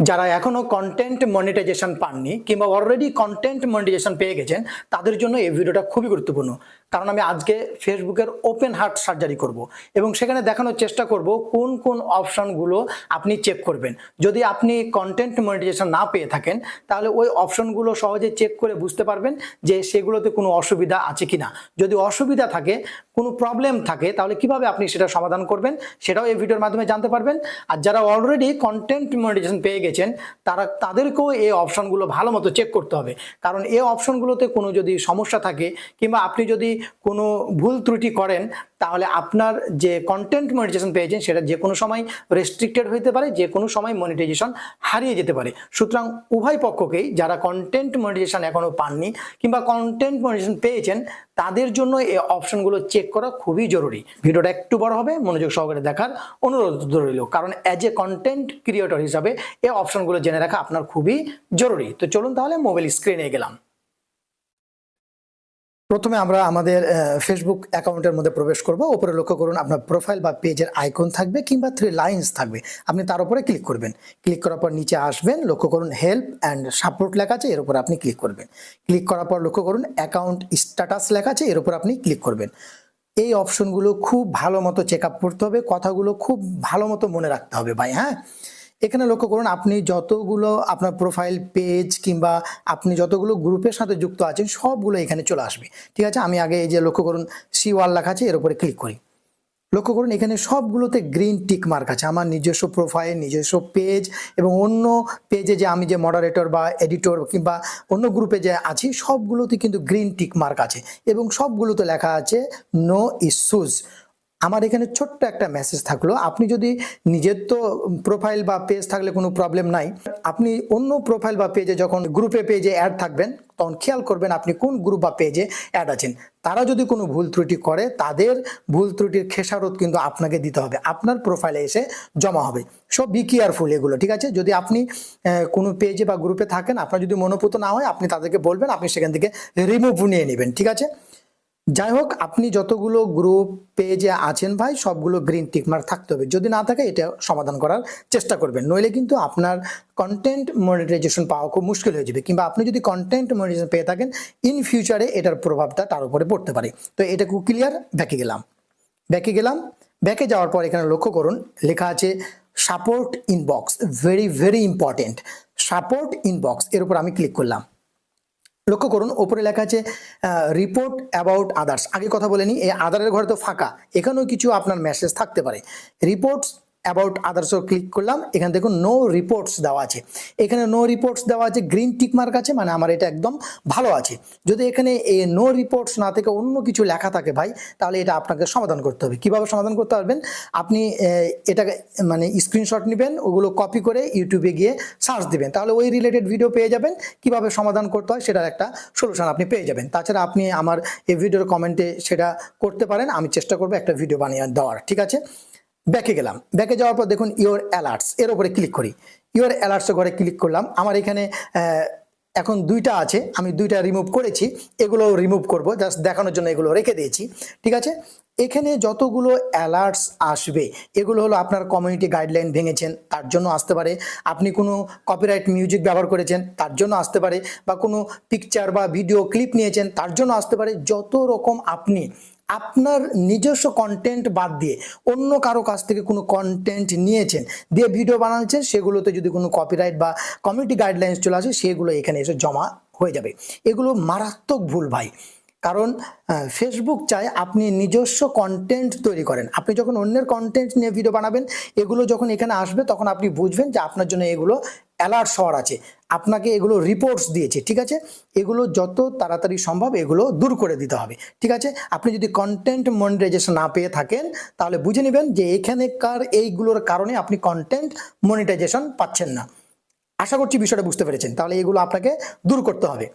যারা এখনও content monetization পাননি কিংবা অলরেডি কন্টেন্ট মনিটাইজেশন পেয়ে গেছেন, তাদের জন্য এই ভিডিওটা খুবই গুরুত্বপূর্ণ। কারণ আমি আজকে ফেসবুকের ওপেন হার্ট সার্জারি করব এবং সেখানে দেখানোর চেষ্টা করব কোন কোন অপশনগুলো আপনি চেক করবেন। যদি আপনি কন্টেন্ট মনিটাইজেশন না পেয়ে থাকেন, তাহলে ওই অপশনগুলো সহজে চেক করে বুঝতে পারবেন যে সেগুলোতে কোনো অসুবিধা আছে কি না যদি অসুবিধা থাকে, কোনো প্রবলেম থাকে, তাহলে কীভাবে আপনি সেটা সমাধান করবেন, সেটাও এই ভিডিওর মাধ্যমে জানতে পারবেন। আর যারা অলরেডি কন্টেন্ট মনিটাইজেশন পেয়ে গেছেন, তারা, তাদেরকেও এই অপশনগুলো ভালো মতো চেক করতে হবে। কারণ এই অপশনগুলোতে কোনো যদি সমস্যা থাকে কিংবা আপনি যদি কোনো ভুল ত্রুটি করেন, তাহলে আপনার যে কন্টেন্ট মনিটাইজেশন পেয়েছেন, সেটা যে কোনো সময় রেস্ট্রিক্টেড হতে পারে, যে কোনো সময় মনিটাইজেশন হারিয়ে যেতে পারে। সুতরাং উভয় পক্ষকেই যারা কন্টেন্ট মনিটাইজেশন এখনও পাননি কিংবা কন্টেন্ট মনিটাইজেশন পেয়েছেন তাদের জন্য এই অপশনগুলো চেক করা খুবই জরুরি। ভিডিওটা একটু বড় হবে, মনোযোগ সহকারে দেখার অনুরোধ রইল। কারণ অ্যাজ এ কন্টেন্ট ক্রিয়েটর হিসাবে এই অপশনগুলো জেনে রাখা আপনার খুবই জরুরি। তো চলুন তাহলে মোবাইল স্ক্রিনে গেলাম। প্রথমে আমরা আমাদের ফেসবুক অ্যাকাউন্টের মধ্যে প্রবেশ করব। উপরে লক্ষ্য করুন, আপনার প্রোফাইল বা পেজের আইকন থাকবে কিংবা থ্রি লাইন্স থাকবে। আপনি তার উপরে ক্লিক করবেন। ক্লিক করার পর নিচে আসবেন, লক্ষ্য করুন হেল্প অ্যান্ড সাপোর্ট লেখা আছে, এর উপর আপনি ক্লিক করবেন। ক্লিক করার পর লক্ষ্য করুন অ্যাকাউন্ট স্ট্যাটাস লেখা আছে, এর উপর আপনি ক্লিক করবেন। এই অপশনগুলো খুব ভালো মতো চেক আপ করতে হবে, কথাগুলো খুব ভালো মতো মনে রাখতে হবে ভাই হ্যাঁ? এখানে লক্ষ্য করুন, আপনি যতগুলো আপনার প্রোফাইল পেজ কিংবা আপনি যতগুলো গ্রুপের সাথে যুক্ত আছেন, সবগুলো এখানে চলে আসবে। ঠিক আছে? আমি আগে এই যে লক্ষ্য করুন সি ওয়াল লেখা আছে, এর উপরে ক্লিক করি। লক্ষ্য করুন, এখানে সবগুলোতে গ্রিন টিক মার্ক আছে। আমার নিজস্ব প্রোফাইল নিজস্ব পেজ এবং অন্য পেজে যে আমি যে মডারেটর বা এডিটর কিংবা অন্য গ্রুপে যে আছি, সবগুলোতে কিন্তু গ্রিন টিক মার্ক আছে। এবং সবগুলোতে লেখা আছে নো ইস্যুজ আমার এখানে ছোট্ট একটা মেসেজ থাকল। আপনি যদি নিজের তো প্রোফাইল বা পেজ থাকলে কোনো প্রবলেম নাই। আপনি অন্য প্রোফাইল বা পেজে যখন গ্রুপে পেজে অ্যাড থাকবেন, তখন খেয়াল করবেন আপনি কোন গ্রুপ বা পেজে অ্যাড আছেন। তারা যদি কোনো ভুল ত্রুটি করে, তাদের ভুল ত্রুটির খেসারত কিন্তু আপনাকে দিতে হবে। আপনার প্রোফাইলে এসে জমা হবে। সব বি কেয়ারফুল এগুলো, ঠিক আছে? যদি আপনি কোনো পেজে বা গ্রুপে থাকেন, আপনার যদি মনোপুত না হয়, আপনি তাদেরকে বলবেন, আপনি সেখান থেকে রিমুভ নিয়ে নেবেন, ঠিক আছে? যাই হোক আপনি যতগুলো গ্রুপ পেজে আছেন ভাই, সবগুলো গ্রিন টিকমার্ক থাকতে হবে। যদি না থাকে, এটা সমাধান করার চেষ্টা করবেন। নইলে কিন্তু আপনার কন্টেন্ট মনিটাইজেশন পাওয়া খুব মুশকিল হয়ে যাবে। কিংবা আপনি যদি কন্টেন্ট মনিটাইজেশন পেয়ে থাকেন ইন ফিউচারে এটার প্রভাবটা তার উপরে পড়তে পারে। তো এটা খুব ক্লিয়ার ব্যাকে গেলাম। ব্যাকে গেলাম। ব্যাকে যাওয়ার পর এখানে লক্ষ্য করুন, লেখা আছে support inbox very very important support inbox এর উপর আমি ক্লিক করলাম। লক্ষ্য করুন, ওপরে লেখা আছে রিপোর্ট অ্যাবাউট আদার্স আগে কথা বলে এই আদারের ঘরে তো ফাঁকা। এখানেও কিছু আপনার মেসেজ থাকতে পারে। রিপোর্টস অ্যাবাউট আদার্সও ক্লিক করলাম। এখানে দেখুন নো রিপোর্টস দেওয়া আছে। এখানে নো রিপোর্টস দেওয়া আছে গ্রিন টিক মার্ক আছে মানে আমার এটা একদম ভালো আছে। যদি এখানে এই নো রিপোর্টস না থেকে অন্য কিছু লেখা থাকে ভাই, তাহলে এটা আপনাকে সমাধান করতে হবে। কীভাবে সমাধান করতে পারবেন? আপনি এটাকে মানে স্ক্রিনশট নেবেন, ওগুলো কপি করে ইউটিউবে গিয়ে সার্চ দিবেন। তাহলে ওই রিলেটেড ভিডিও পেয়ে যাবেন। কীভাবে সমাধান করতে হয় সেটার একটা সলিউশন আপনি পেয়ে যাবেন। তাছাড়া আপনি আমার এই ভিডিওর কমেন্টে সেটা করতে পারেন। আমি চেষ্টা করব একটা ভিডিও বানিয়ে দেওয়ার, ঠিক আছে? ব্যাকে গেলাম। ব্যাকে যাওয়ার পর দেখুন ইওর অ্যালার্টস এর উপরে ক্লিক করি। ইওর অ্যালার্টসের ঘরে ক্লিক করলাম। আমার এখানে এখন দুইটা আছে। আমি দুইটা রিমুভ করেছি। এগুলো রিমুভ করব। জাস্ট দেখানোর জন্য এগুলো রেখে দিয়েছি। ঠিক আছে? এখানে যতগুলো অ্যালার্টস আসবে, এগুলো হলো আপনার কমিউনিটি গাইডলাইন ভেঙেছেন, তার জন্য আসতে পারে। আপনি কোনো কপিরাইট মিউজিক ব্যবহার করেছেন, তার জন্য আসতে পারে। বা কোনো পিকচার বা ভিডিও ক্লিপ নিয়েছেন, তার জন্য আসতে পারে। যত রকম আপনি আপনার নিজস্ব কন্টেন্ট বাদ দিয়ে অন্য কারও কাছ থেকে কোনো কন্টেন্ট নিয়েছেন, দিয়ে ভিডিও বানাচ্ছেন, সেগুলোতে যদি কোনো কপিরাইট বা কমিউনিটি গাইডলাইন্স চলে আসে, সেগুলো এখানে এসে জমা হয়ে যাবে। এগুলো মারাত্মক ভুল ভাই। কারণ ফেসবুক চায় আপনি নিজস্ব কন্টেন্ট তৈরি করেন। আপনি যখন অন্যের কন্টেন্ট নিয়ে ভিডিও বানাবেন, এগুলো যখন এখানে আসবে, তখন আপনি বুঝবেন যে আপনার জন্য এগুলো অ্যালার্ট হওয়ার আছে। আপনাকে এগুলো রিপোর্টস দিয়েছে, ঠিক আছে? এগুলো যত তাড়াতাড়ি সম্ভব এগুলো দূর করে দিতে হবে, ঠিক আছে? আপনি যদি কন্টেন্ট মনিটাইজেশন না পেয়ে থাকেন, তাহলে বুঝে নেবেন যে এখানেকার এইগুলোর কারণে আপনি কন্টেন্ট মনিটাইজেশন পাচ্ছেন না। আশা করছি বিষয়টা বুঝতে পেরেছেন। তাহলে এগুলো আপনাকে দূর করতে হবে।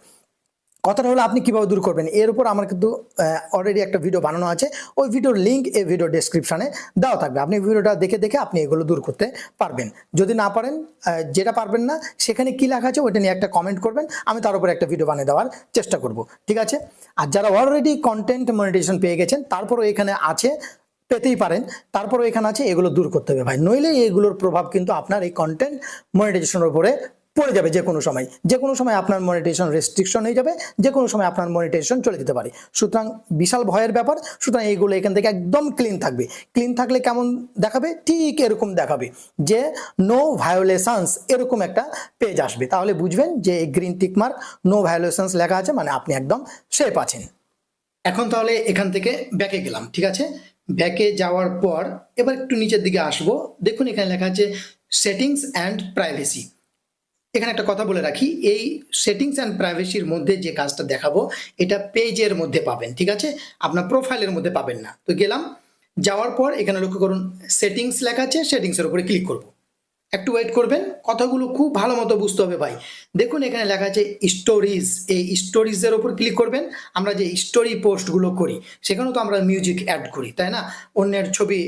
কথাটা হলো আপনি কীভাবে দূর করবেন? এর উপর আমার কিন্তু অলরেডি একটা ভিডিও বানানো আছে। ওই ভিডিওর লিঙ্ক এই ভিডিও ডেসক্রিপশনে দেওয়া থাকবে। আপনি ভিডিওটা দেখে দেখে আপনি এগুলো দূর করতে পারবেন। যদি না পারেন যেটা পারবেন না, সেখানে কি লেখা আছে ওইটা নিয়ে একটা কমেন্ট করবেন। আমি তার উপর একটা ভিডিও বানিয়ে দেওয়ার চেষ্টা করব। ঠিক আছে? আর যারা অলরেডি কন্টেন্ট মনিটাইজেশন পেয়ে গেছেন, তারপরও এখানে আছে, পেতেই পারেন। তারপরও এখানে আছে, এগুলো দূর করতে হবে ভাই। নইলে এগুলোর প্রভাব কিন্তু আপনার এই কন্টেন্ট মনিটাইজেশনের উপরে পড়ে যাবে যে কোনো সময়। যে কোনো সময় আপনার মনিটাইজেশন রেস্ট্রিকশন হয়ে যাবে, যে কোনো সময় আপনার মনিটাইজেশন চলে যেতে পারে। সুতরাং বিশাল ভয়ের ব্যাপার, সুতরাং এইগুলো এখান থেকে একদম ক্লিন থাকবে। ক্লিন থাকলে কেমন দেখাবে? ঠিক এরকম দেখাবে যে নো ভায়োলেশনস এরকম একটা পেজ আসবে। তাহলে বুঝবেন যে green tick mark no violations লেখা আছে মানে আপনি একদম সেফ আছেন। এখন তাহলে এখান থেকে ব্যাকে গেলাম, ঠিক আছে? ব্যাকে যাওয়ার পর, এবার একটু নিচের দিকে আসব। দেখুন এখানে লেখা আছে সেটিংস অ্যান্ড প্রাইভেসি এখানে একটা কথা বলে রাখি, এই সেটিংস অ্যান্ড প্রাইভেসির মধ্যে যে কাজটা দেখাবো, এটা পেজের মধ্যে পাবেন, ঠিক আছে? আপনার প্রোফাইলের মধ্যে পাবেন না। তো গেলাম, যাওয়ার পর এখানে লক্ষ্য করুন সেটিংস লেখা আছে সেটিংসের উপরে ক্লিক করব। একটু ওয়েট করবেন, কথাগুলো খুব ভালো মতো বুঝতে হবে ভাই। দেখুন এখানে লেখা আছে স্টোরিজ এই স্টোরিজের ওপর ক্লিক করবেন, আমরা যে স্টোরি পোস্টগুলো করি, সেখানেও তো আমরা মিউজিক অ্যাড করি, তাই না? অন্যের ছবি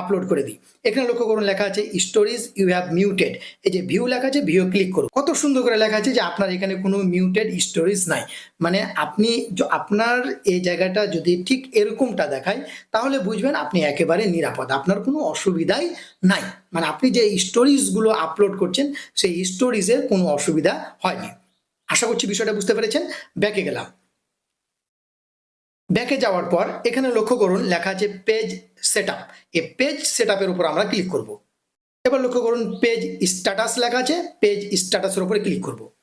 আপলোড করে দিই। এখানে লক্ষ্য করুন লেখা আছে স্টোরিজ ইউ হ্যাভ মিউটেড এই যে ভিউ লেখা আছে ভিউ ক্লিক করুন। কত সুন্দর করে লেখা আছে যে আপনার এখানে কোনো মিউটেড স্টোরিজ নাই। মানে আপনি আপনার এই জায়গাটা যদি ঠিক এরকমটা দেখায়, তাহলে বুঝবেন আপনি একেবারে নিরাপদ। আপনার কোনো অসুবিধাই নাই। মানে আপনি যে স্টোরিজগুলো আপলোড করছেন, সেই স্টোরিজের কোনো অসুবিধা হয়নি। আশা করছি বিষয়টা বুঝতে পেরেছেন। ব্যাকে গেলাম। ব্যাকে যাওয়ার পর এখানে লক্ষ্য করুন, লেখা আছে পেজ সেট আপ এই পেজ সেট আপের উপর আমরা ক্লিক করব। এবার লক্ষ্য করুন পেজ স্ট্যাটাস লেখা আছে পেজ স্ট্যাটাসের উপরে ক্লিক করব।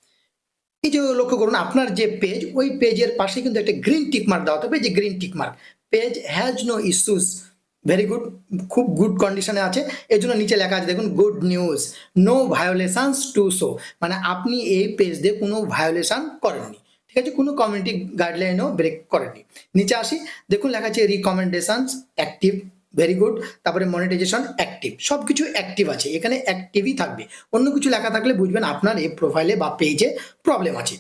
এই যে লক্ষ্য করুন, আপনার যে পেজ ওই পেজের পাশে কিন্তু একটা গ্রিন টিক মার্ক দেওয়া হবে যে green tick mark page has no issues very good খুব গুড কন্ডিশনে আছে। এই জন্য নিচে লেখা আছে, দেখুন good news no violations to show মানে আপনি এই পেজ দিয়ে কোনো ভায়োলেশন করেননি। ঠিক আছে? কোনো কমিউনিটি গাইডলাইনও ব্রেক করেনি নিচে আসি। দেখুন, লেখা আছে রিকমেন্ডেশনস অ্যাক্টিভ ভেরি গুড তারপরে মনিটাইজেশন অ্যাক্টিভ সব কিছু অ্যাক্টিভ আছে। এখানে অ্যাক্টিভই থাকবে। অন্য কিছু লেখা থাকলে বুঝবেন আপনার এই প্রোফাইলে বা পেজে প্রবলেম আছে।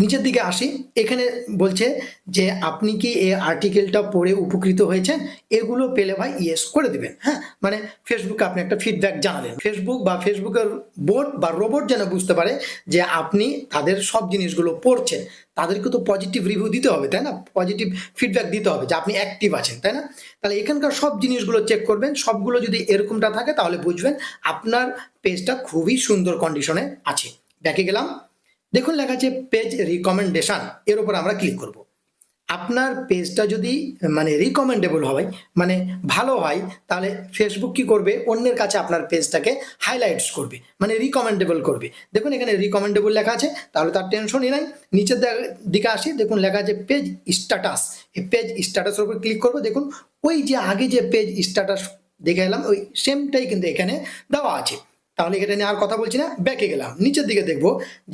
নিচের দিকে আসি। এখানে বলছে যে, আপনি কি এই আর্টিকেলটা পড়ে উপকৃত হয়েছেন? এগুলো পেলে ভাই ইয়েস করে দিবেন। হ্যাঁ? মানে ফেসবুকে আপনি একটা ফিডব্যাক জানালেন। ফেসবুক বা ফেসবুকের বোর্ড বা রোবট যেন বুঝতে পারে যে, আপনি তাদের সব জিনিসগুলো পড়ছেন। তাদেরকে তো পজিটিভ রিভিউ দিতে হবে, তাই না? পজিটিভ ফিডব্যাক দিতে হবে যে, আপনি অ্যাক্টিভ আছেন, তাই না? তাহলে এখানকার সব জিনিসগুলো চেক করবেন। সবগুলো যদি এরকমটা থাকে, তাহলে বুঝবেন আপনার পেজটা খুবই সুন্দর কন্ডিশনে আছে। দেখে গেলাম। দেখুন লেখা আছে পেজ রিকমেন্ডেশন এর উপর আমরা ক্লিক করব। আপনার পেজটা যদি মানে রিকমেন্ডেবল হয় মানে ভালো হয়, তাহলে ফেসবুক কি করবে? অন্যের কাছে আপনার পেজটাকে হাইলাইটস করবে মানে রিকমেন্ডেবল করবে। দেখুন এখানে রিকমেন্ডেবল লেখা আছে, তাহলে তার টেনশনই নাই। নিচের দিকে আসি, দেখুন লেখা আছে পেজ স্ট্যাটাস এই পেজ স্ট্যাটাসের উপর ক্লিক করব, দেখুন ওই যে আগে যে পেজ স্ট্যাটাস দেখে এলাম, ওই সেমটাই কিন্তু এখানে দেওয়া আছে। তাহলে এটা নিয়ে আর কথা বলছি না ব্যাকে গেলাম। নিচের দিকে দেখব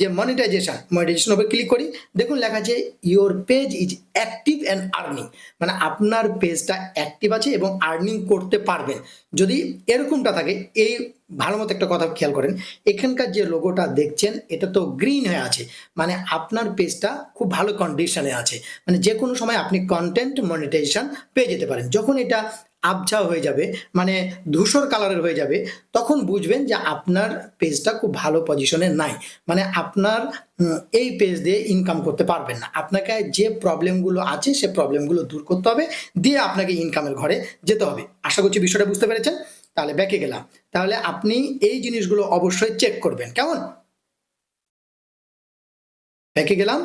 যে মনিটাইজেশন মনিটাইজেশন উপরে ক্লিক করি। দেখুন লেখা আছে your page is active and earning মানে আপনার পেজটা অ্যাক্টিভ আছে এবং আর্নিং করতে পারবেন। যদি এরকমটা থাকে, এই ভালো মতো একটা কথা খেয়াল করেন, এখানকার যে লোগোটা দেখছেন, এটা তো গ্রিন হয়ে আছে। মানে আপনার পেজটা খুব ভালো কন্ডিশনে আছে। মানে যে কোনো সময় আপনি কন্টেন্ট মনিটাইজেশন পেয়ে যেতে পারেন। যখন এটা আবছা হয়ে যাবে মানে ধূসর কালারের হয়ে যাবে, তখন বুঝবেন যে আপনার পেজটা খুব ভালো পজিশনে নাই। মানে আপনার এই পেজ দিয়ে ইনকাম করতে পারবেন না। আপনাকে যে প্রবলেমগুলো আছে, সে প্রবলেমগুলো দূর করতে হবে, দিয়ে আপনাকে ইনকামের ঘরে যেতে হবে। আশা করছি বিষয়টা বুঝতে পেরেছেন? তাহলে ব্যাকে গেলাম। তাহলে আপনি এই জিনিসগুলো অবশ্যই চেক করবেন। কেমন? ব্যাকে গেলাম?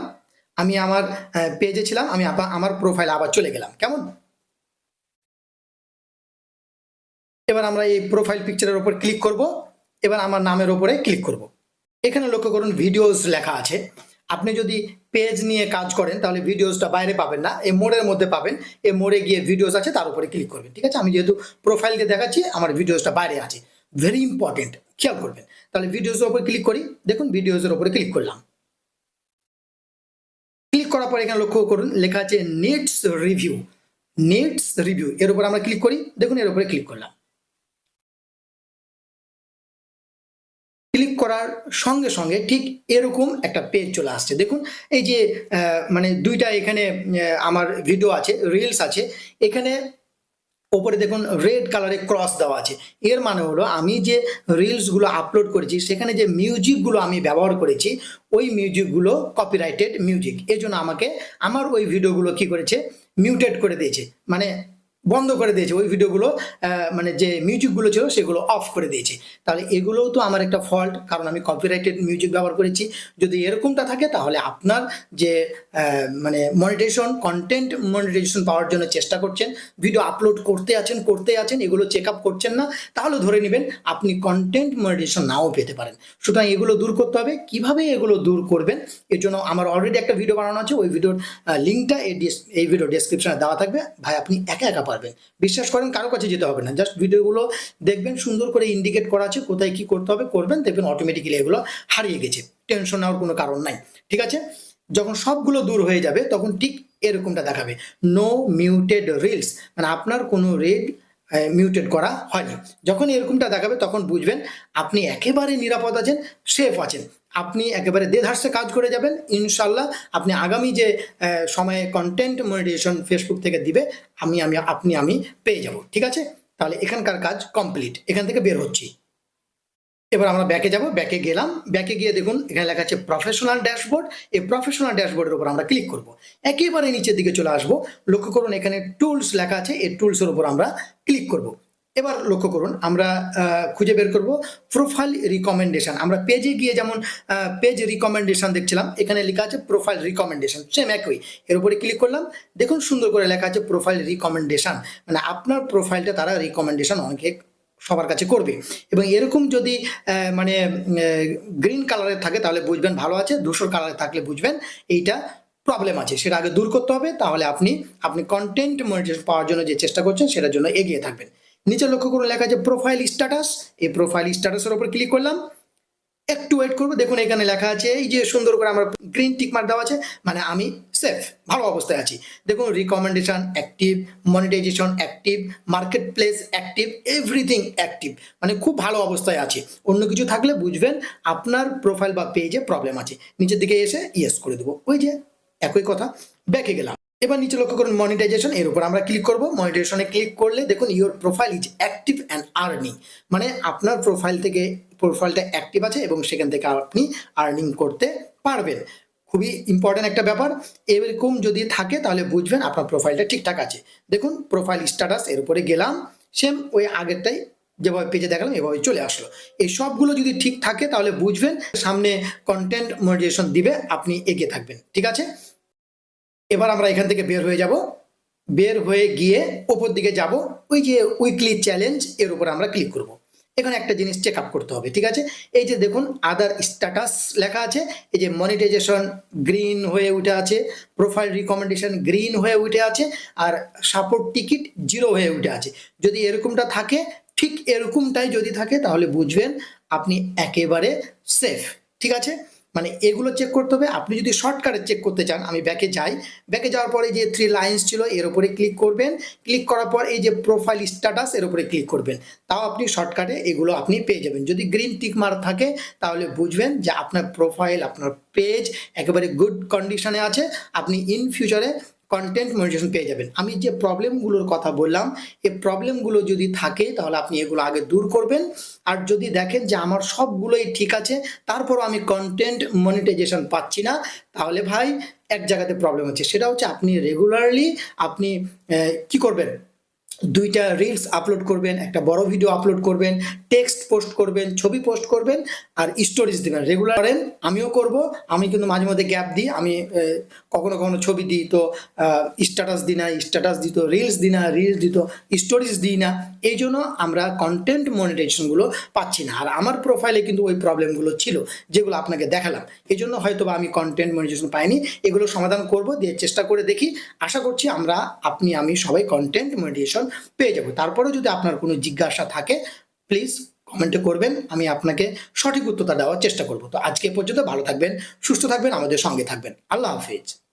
আমি আমার পেজে ছিলাম, আমি আমার প্রোফাইল আবার চলে গেলাম। কেমন? এবার আমরা এই প্রোফাইল পিকচারের উপর ক্লিক করব, এবার আমার নামের উপরে ক্লিক করব। এখানে লক্ষ্য করুন ভিডিওস লেখা আছে। আপনি যদি পেজ নিয়ে কাজ করেন, তাহলে ভিডিওসটা বাইরে পাবেন না, এই মোড়ের মধ্যে পাবেন। এই মোড়ে গিয়ে ভিডিওস আছে, তার উপরে ক্লিক করবেন, ঠিক আছে? আমি যেহেতু প্রোফাইলকে দেখাচ্ছি, আমার ভিডিওসটা বাইরে আছে। ভেরি ইম্পর্টেন্ট খেয়াল করবেন। তাহলে ভিডিওসের উপরে ক্লিক করি, দেখুন ভিডিওসের উপরে ক্লিক করলাম। ক্লিক করার পর এখানে লক্ষ্য করুন, লেখা আছে নেটস রিভিউ নেটস রিভিউ এর উপর আমরা ক্লিক করি, দেখুন এর উপরে ক্লিক করলাম। করার সঙ্গে সঙ্গে ঠিক এরকম একটা পেজ চলে আসছে। দেখুন, এই যে মানে দুইটা এখানে আমার ভিডিও আছে রিলস আছে। এখানে ওপরে দেখুন রেড কালারে ক্রস দেওয়া আছে। এর মানে হলো, আমি যে রিলসগুলো আপলোড করেছি, সেখানে যে মিউজিকগুলো আমি ব্যবহার করেছি, ওই মিউজিকগুলো কপিরাইটেড মিউজিক এই জন্য আমাকে, আমার ওই ভিডিওগুলো কি করেছে মিউটেড করে দিয়েছে। মানে বন্ধ করে দিয়েছে। ওই ভিডিওগুলো মানে যে মিউজিকগুলো ছিল সেগুলো অফ করে দিয়েছে। তাহলে এগুলোও তো আমার একটা ফল্ট কারণ আমি কপিরাইটেড মিউজিক ব্যবহার করেছি। যদি এরকমটা থাকে, তাহলে আপনার যে মানে মনিটেশন কন্টেন্ট মনিটাইজেশন পাওয়ার জন্য চেষ্টা করছেন ভিডিও আপলোড করতে আছেন করতে আছেন, এগুলো চেক আপ করছেন না, তাহলে ধরে নেবেন আপনি কন্টেন্ট মনিটাইজেশন নাও পেতে পারেন। সুতরাং এগুলো দূর করতে হবে। কীভাবে এগুলো দূর করবেন? এর জন্য আমার অলরেডি একটা ভিডিও বানানো আছে। ওই ভিডিওর লিঙ্কটা এই ভিডিও ডেসক্রিপশনে দেওয়া থাকবে। ভাই, আপনি একা একা পারবেন বিশ্বাস করেন কারও কাছে যেতে হবে না। জাস্ট ভিডিওগুলো দেখবেন, সুন্দর করে ইন্ডিকেট করা আছে, কোথায় কি করতে হবে, করবেন, দেখবেন অটোমেটিক্যালি এগুলো হারিয়ে গেছে। টেনশন নেওয়ার কোনো কারণ নাই। ঠিক আছে? যখন সবগুলো দূর হয়ে যাবে, তখন ঠিক এরকমটা দেখাবে। নো মিউটেড রিলস মানে আপনার কোনো রেড মিউটেড করা হয়নি। যখন এরকমটা দেখাবে, তখন বুঝবেন আপনি একেবারে নিরাপদ আছেন সেফ আছেন। আপনি একেবারে দেধার্সে কাজ করে যাবেন ইনশাল্লাহ আপনি আগামী যে সময়ে কন্টেন্ট মনিটাইজেশন ফেসবুক থেকে দিবে, আমি আমি, আপনি, আমি পেয়ে যাব, ঠিক আছে? তাহলে এখানকার কাজ কমপ্লিট এখান থেকে বের হচ্ছি। এবার আমরা ব্যাকে যাব ব্যাকে গেলাম ব্যাকে গিয়ে দেখুন, এখানে লেখা আছে প্রফেশনাল ড্যাশবোর্ড এই প্রফেশনাল ড্যাশবোর্ডের উপর আমরা ক্লিক করব। একেবারে নিচের দিকে চলে আসব, লক্ষ্য করুন এখানে টুলস লেখা আছে, এই টুলসের উপর আমরা ক্লিক করব। এবার লক্ষ্য করুন, আমরা খুঁজে বের করব প্রোফাইল রিকমেন্ডেশন আমরা পেজে গিয়ে যেমন পেজ রিকমেন্ডেশন দেখছিলাম, এখানে লেখা আছে প্রোফাইল রিকমেন্ডেশন সেম একই। এর উপরে ক্লিক করলাম, দেখুন সুন্দর করে লেখা আছে প্রোফাইল রিকমেন্ডেশন মানে আপনার প্রোফাইলটা তারা রিকমেন্ডেশন অনেকে সবার কাছে করবে। এবং এরকম যদি মানে গ্রিন কালারের থাকে, তাহলে বুঝবেন ভালো আছে। ধূসর কালারে থাকলে বুঝবেন এইটা প্রবলেম আছে। সেটা আগে দূর করতে হবে, তাহলে আপনি আপনি কন্টেন্ট মনিটাইজেশন পাওয়ার জন্য যে চেষ্টা করছেন, সেটার জন্য এগিয়ে থাকবেন। নিচে লক্ষ্য করুন লেখা আছে প্রোফাইল স্ট্যাটাস এই প্রোফাইল স্ট্যাটাসের উপর ক্লিক করলাম। একটু ওয়েট করব। দেখুন এখানে লেখা আছে, এই যে সুন্দর করে আমার গ্রিন মার্ক দেওয়া আছে মানে আমি সেফ ভালো অবস্থায় আছি। দেখুন recommendation active monetization active market place active everything active মানে খুব ভালো অবস্থায় আছে। অন্য কিছু থাকলে বুঝবেন, আপনার প্রোফাইল বা পেজে প্রবলেম আছে। নিচের দিকে এসে ইয়েস করে দেবো। ওই যে একই কথা ব্যাকে গেলাম। এবার নিচে লক্ষ্য করুন মনিটাইজেশন এর উপর। আমরা ক্লিক করব। মনিটাইজেশনে ক্লিক করলে দেখুন your profile is active and earning মানে আপনার প্রোফাইল থেকে প্রোফাইলটা অ্যাক্টিভ আছে এবং সেখান থেকে আপনি আর্নিং করতে পারবেন। খুবই ইম্পর্ট্যান্ট একটা ব্যাপার। এরকম যদি থাকে তাহলে বুঝবেন আপনার প্রোফাইলটা ঠিকঠাক আছে। দেখুন প্রোফাইল স্ট্যাটাস এর উপরে গেলাম। সেম ওই আগেরটাই যেভাবে পেজে দেখালাম, এভাবে চলে আসলো। এই সবগুলো যদি ঠিক থাকে তাহলে বুঝবেন, সামনে কন্টেন্ট মনিটাইজেশন দিবে, আপনি এগিয়ে থাকবেন। ঠিক আছে? এবার আমরা এখান থেকে বের হয়ে যাব। বের হয়ে গিয়ে ওপর দিকে যাব। ওই যে উইকলি চ্যালেঞ্জ এর উপর আমরা ক্লিক করব। এখানে একটা জিনিস চেক আপ করতে হবে, ঠিক আছে? এই যে দেখুন আদার স্ট্যাটাস লেখা আছে। এই যে মনিটাইজেশন গ্রিন হয়ে উঠে আছে প্রোফাইল রিকমেন্ডেশন গ্রিন হয়ে উঠে আছে, আর সাপোর্ট টিকিট জিরো হয়ে উঠে আছে। যদি এরকমটা থাকে, ঠিক এরকমটাই যদি থাকে, তাহলে বুঝবেন আপনি একেবারে সেফ ঠিক আছে? মানে এগুলো চেক করতে হবে। আপনি যদি শর্টকাটে চেক করতে চান, আমি ব্যাকে যাই। ব্যাকে যাওয়ার পরে যে থ্রি লাইন্স ছিল, এর উপরে ক্লিক করবেন। ক্লিক করার পর এই যে প্রোফাইল স্ট্যাটাস এর উপরে ক্লিক করবেন। তাও আপনি শর্টকাটে এগুলো আপনি পেয়ে যাবেন। যদি গ্রিন টিক মার থাকে, তাহলে বুঝবেন যে আপনার প্রোফাইল আপনার পেজ একেবারে গুড কন্ডিশনে আছে। আপনি ইন ফিউচারে কন্টেন্ট মনিটেশন পেয়ে যাবেন। আমি যে প্রবলেমগুলোর কথা বললাম এই প্রবলেমগুলো যদি থাকে, তাহলে আপনি এগুলো আগে দূর করবেন। আর যদি দেখেন যে আমার সবগুলোই ঠিক আছে, তারপরও আমি কন্টেন্ট মনিটাইজেশন পাচ্ছি না, তাহলে ভাই এক জায়গাতে প্রবলেম হচ্ছে। সেটা হচ্ছে আপনি রেগুলারলি আপনি কি করবেন? দুইটা রিলস আপলোড করবেন, একটা বড় ভিডিও আপলোড করবেন টেক্সট পোস্ট করবেন, ছবি পোস্ট করবেন আর স্টোরিজ দিবেন। রেগুলার করেন, আমিও করব, আমি কিন্তু মাঝে মধ্যে গ্যাপ দিই, আমি কখনো কখনো ছবি দিই তো স্ট্যাটাস দিই না স্ট্যাটাস দিত রিলস দিই না রিলস দিত স্টোরিজ দিই না। এই জন্য আমরা কন্টেন্ট মনিটাইজেশনগুলো পাচ্ছি না। আর আমার প্রোফাইলে কিন্তু ওই প্রবলেমগুলো ছিল, যেগুলো আপনাকে দেখালাম। এই জন্য হয়তো বা আমি কন্টেন্ট মনিটাইজেশন পাইনি, এগুলো সমাধান করব, দিয়ে চেষ্টা করে দেখি। আশা করছি আমরা, আপনি, আমি সবাই কন্টেন্ট মনিটাইজেশন পেয়ে যাব। তারপরেও যদি আপনার কোনো জিজ্ঞাসা থাকে প্লিজ কমেন্টে করবেন, আমি আপনাকে সঠিক উত্তরটা দেওয়ার চেষ্টা করব। তো আজকে পর্যন্ত ভালো থাকবেন, সুস্থ থাকবেন, আমাদের সঙ্গে থাকবেন। আল্লাহ হাফিজ।